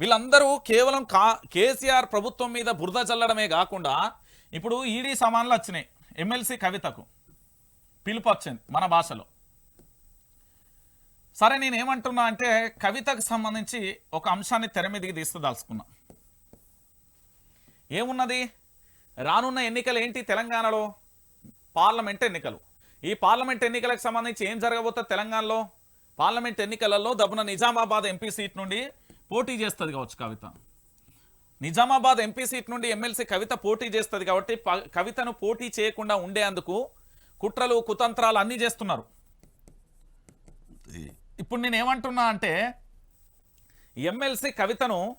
వీళ్ళందరూ కేవలం కా కేసీఆర్ ప్రభుత్వం మీద బురద చల్లడమే కాకుండా ఇప్పుడు ఈడీ సమాన్లు వచ్చినాయి. ఎమ్మెల్సీ కవితకు పిలుపు వచ్చింది మన భాషలో. సరే నేనేమంటున్నా అంటే కవితకు సంబంధించి ఒక అంశాన్ని తెర మీదకి తీసుకుదాల్చుకున్నా ఏమున్నది? రానున్న ఎన్నికలు ఏంటి తెలంగాణలో? పార్లమెంట్ ఎన్నికలు. ఈ పార్లమెంట్ ఎన్నికలకు సంబంధించి ఏం జరగబోతుంది తెలంగాణలో? పార్లమెంట్ ఎన్నికలలో దబ్బున నిజామాబాద్ ఎంపీ సీట్ నుండి పోటీ చేస్తుంది కావచ్చు కవిత. నిజామాబాద్ ఎంపీ సీట్ నుండి ఎమ్మెల్సీ కవిత పోటీ చేస్తుంది కాబట్టి ప- కవితను పోటీ చేయకుండా ఉండేందుకు కుట్రలు కుతంత్రాలు అన్నీ చేస్తున్నారు. ఇప్పుడు నేను ఏమంటున్నా అంటే ఎమ్మెల్సీ కవితను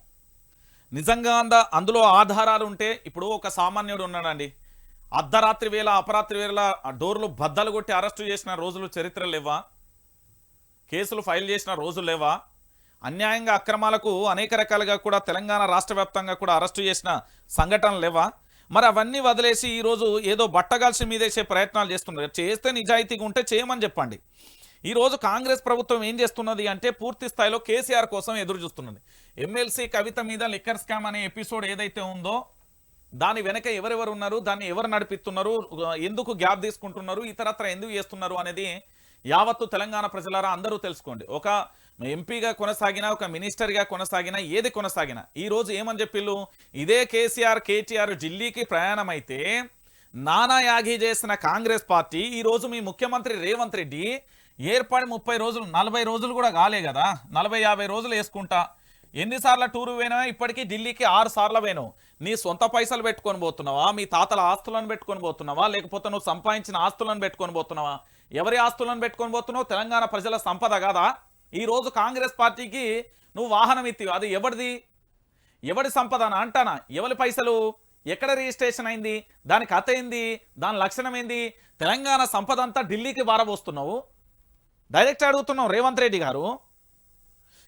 నిజంగా అంద అందులో ఆధారాలు ఉంటే ఇప్పుడు ఒక సామాన్యుడు ఉన్నాడండి. అర్ధరాత్రి వేళ అపరాత్రి వేళ ఆ డోర్లు బద్దలు కొట్టి అరెస్టు చేసిన రోజులు చరిత్ర లేవా? కేసులు ఫైల్ చేసిన రోజులు లేవా? అన్యాయంగా అక్రమాలకు అనేక రకాలుగా కూడా తెలంగాణ రాష్ట్ర వ్యాప్తంగా కూడా అరెస్టు చేసిన సంఘటనలు లేవా? మరి అవన్నీ వదిలేసి ఈరోజు ఏదో బట్టగాల్సి మీదేసే ప్రయత్నాలు చేస్తున్నారు. చేస్తే నిజాయితీగా ఉంటే చేయమని చెప్పండి. ఈరోజు కాంగ్రెస్ ప్రభుత్వం ఏం చేస్తున్నది అంటే పూర్తి స్థాయిలో కేసీఆర్ కోసం ఎదురు చూస్తున్నది. ఎమ్మెల్సీ కవిత మీద లిక్కర్ స్కామ్ అనే ఎపిసోడ్ ఏదైతే ఉందో దాని వెనక ఎవరెవరు ఉన్నారు దాన్ని ఎవరు నడిపిస్తున్నారు ఎందుకు గ్యాప్ తీసుకుంటున్నారు ఇతరత్ర ఎందుకు చేస్తున్నారు అనేది యావత్తు తెలంగాణ ప్రజలారా అందరూ తెలుసుకోండి. ఒక ఎంపీగా కొనసాగినా ఒక మినిస్టర్గా కొనసాగినా ఏది కొనసాగినా ఈ రోజు ఏమని చెప్పిళ్ళు? ఇదే కేసీఆర్ కేటీఆర్ ఢిల్లీకి ప్రయాణమైతే నానా యాగి చేసిన కాంగ్రెస్ పార్టీ ఈ రోజు మీ ముఖ్యమంత్రి రేవంత్ రెడ్డి ఏర్పడి ముప్పై రోజులు నలభై రోజులు కూడా కాలే కదా. నలభై యాభై రోజులు వేసుకుంటా. ఎన్నిసార్లు టూరు పోయినా ఇప్పటికీ ఢిల్లీకి ఆరు సార్లు పోయినావు. నీ సొంత పైసలు పెట్టుకొని పోతున్నావా? మీ తాతల ఆస్తులను పెట్టుకొని పోతున్నావా? లేకపోతే నువ్వు సంపాదించిన ఆస్తులను పెట్టుకొని పోతున్నావా? ఎవరి ఆస్తులను పెట్టుకొని పోతున్నావు? తెలంగాణ ప్రజల సంపద కాదా? ఈరోజు కాంగ్రెస్ పార్టీకి నువ్వు వాహనం ఇస్తావు అది ఎవరిది? ఎవడి సంపదన అంటానా? ఎవరి పైసలు? ఎక్కడ రిజిస్ట్రేషన్ అయింది? దాని కథ ఏంది? దాని లక్షణం ఏంది? తెలంగాణ సంపద అంతా ఢిల్లీకి బారబోస్తున్నావు డైరెక్ట్ అడుగుతున్నావు రేవంత్ రెడ్డి గారు.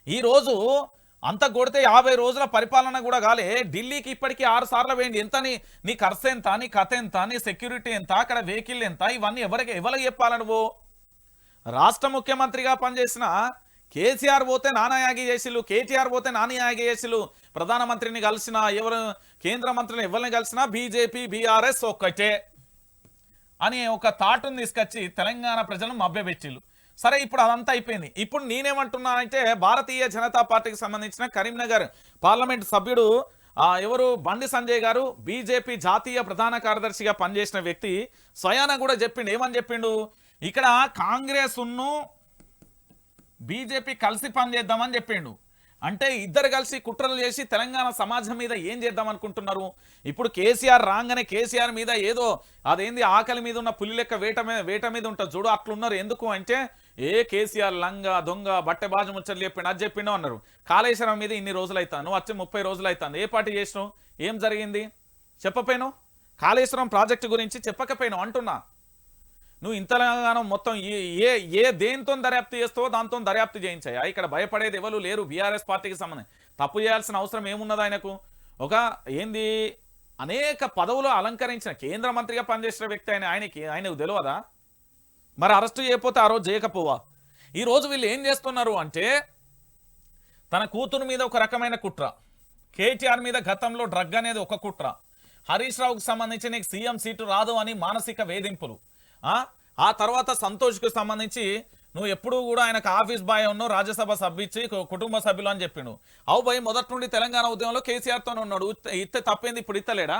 ఈరోజు అంత కొడితే యాభై రోజుల పరిపాలన కూడా కాలే. ఢిల్లీకి ఇప్పటికీ ఆరు సార్లు వేయండి. ఎంత నీ నీ ఖర్చు ఎంత? నీ కథ ఎంత? నీ సెక్యూరిటీ ఎంత? అక్కడ వెహికల్ ఎంత? ఇవన్నీ ఎవరికి ఎవరికి చెప్పాలి ఓ రాష్ట్ర ముఖ్యమంత్రిగా పనిచేసిన కేసీఆర్ పోతే నానాయాగి చేసిలు కేటీఆర్ పోతే నానాయాగి చేసిలు ప్రధానమంత్రిని కలిసిన ఎవరు కేంద్ర మంత్రిని ఎవరిని కలిసినా బీజేపీ బీఆర్ఎస్ ఒక్కటే. అని ఒక థాట్ను తీసుకొచ్చి తెలంగాణ ప్రజలను మభ్యపెట్టిళ్ళు సరే ఇప్పుడు అదంతా అయిపోయింది. ఇప్పుడు నేనేమంటున్నానంటే భారతీయ జనతా పార్టీకి సంబంధించిన కరీంనగర్ పార్లమెంట్ సభ్యుడు ఎవరు? బండి సంజయ్ గారు బీజేపీ జాతీయ ప్రధాన కార్యదర్శిగా పనిచేసిన వ్యక్తి స్వయాన కూడా చెప్పిండు. ఏమని చెప్పిండు? ఇక్కడ కాంగ్రెస్ ఉన్ను బీజేపీ కలిసి పనిచేద్దామని చెప్పిండు. అంటే ఇద్దరు కలిసి కుట్రలు చేసి తెలంగాణ సమాజం మీద ఏం చేద్దాం అనుకుంటున్నారు? ఇప్పుడు కేసీఆర్ రాగానే కేసీఆర్ మీద ఏదో అదేంది ఆకలి మీద ఉన్న పులి లెక్క వేట మీద వేట మీద ఉంటుంది చూడు అట్లున్నారు. ఎందుకు అంటే ఏ కేసీఆర్ లంగా దొంగ బట్టె బాజు ముచ్చట్లు చెప్పిండు అది చెప్పిండు అన్నారు. కాళేశ్వరం మీద ఇన్ని రోజులు అవుతాను నువ్వు వచ్చి ముప్పై రోజులు అవుతాను ఏ పార్టీ చేసినావు? ఏం జరిగింది? చెప్పపోయినావు? కాళేశ్వరం ప్రాజెక్టు గురించి చెప్పకపోయినావు అంటున్నా. నువ్వు ఇంతగానో మొత్తం ఏ- ఏ ఏ దేంతో దర్యాప్తు చేస్తావో దాంతో దర్యాప్తు చేయించాయా? ఇక్కడ భయపడేది ఎవరు లేరు బీఆర్ఎస్ పార్టీకి సంబంధించి. తప్పు చేయాల్సిన అవసరం ఏమున్నది ఆయనకు? ఒక ఏంది? అనేక పదవులు అలంకరించిన కేంద్ర మంత్రిగా పనిచేసిన వ్యక్తి ఆయన ఆయనకి ఆయనకు తెలియదా? మరి అరెస్ట్ చేయకపోతే ఆ రోజు చేయకపోవా? ఈ రోజు వీళ్ళు ఏం చేస్తున్నారు అంటే తన కూతురు మీద ఒక రకమైన కుట్ర. కేటీఆర్ మీద గతంలో డ్రగ్ అనేది ఒక కుట్ర. హరీష్ రావుకు సంబంధించి నీకు సీఎం సీటు రాదు అని మానసిక వేధింపులు. ఆ? తర్వాత సంతోష్కు సంబంధించి నువ్వు ఎప్పుడు కూడా ఆయనకు ఆఫీస్ బాయ్ ఉన్నావు రాజ్యసభ సభ్యుచ్చి కుటుంబ సభ్యులు అని చెప్పిండు. అవు భయ్ మొదటి నుండి తెలంగాణ ఉద్యమంలో కేసీఆర్తో ఉన్నాడు. ఇత్త- ఇత్తే తప్పేంది ఇప్పుడు ఇత్తలేడా?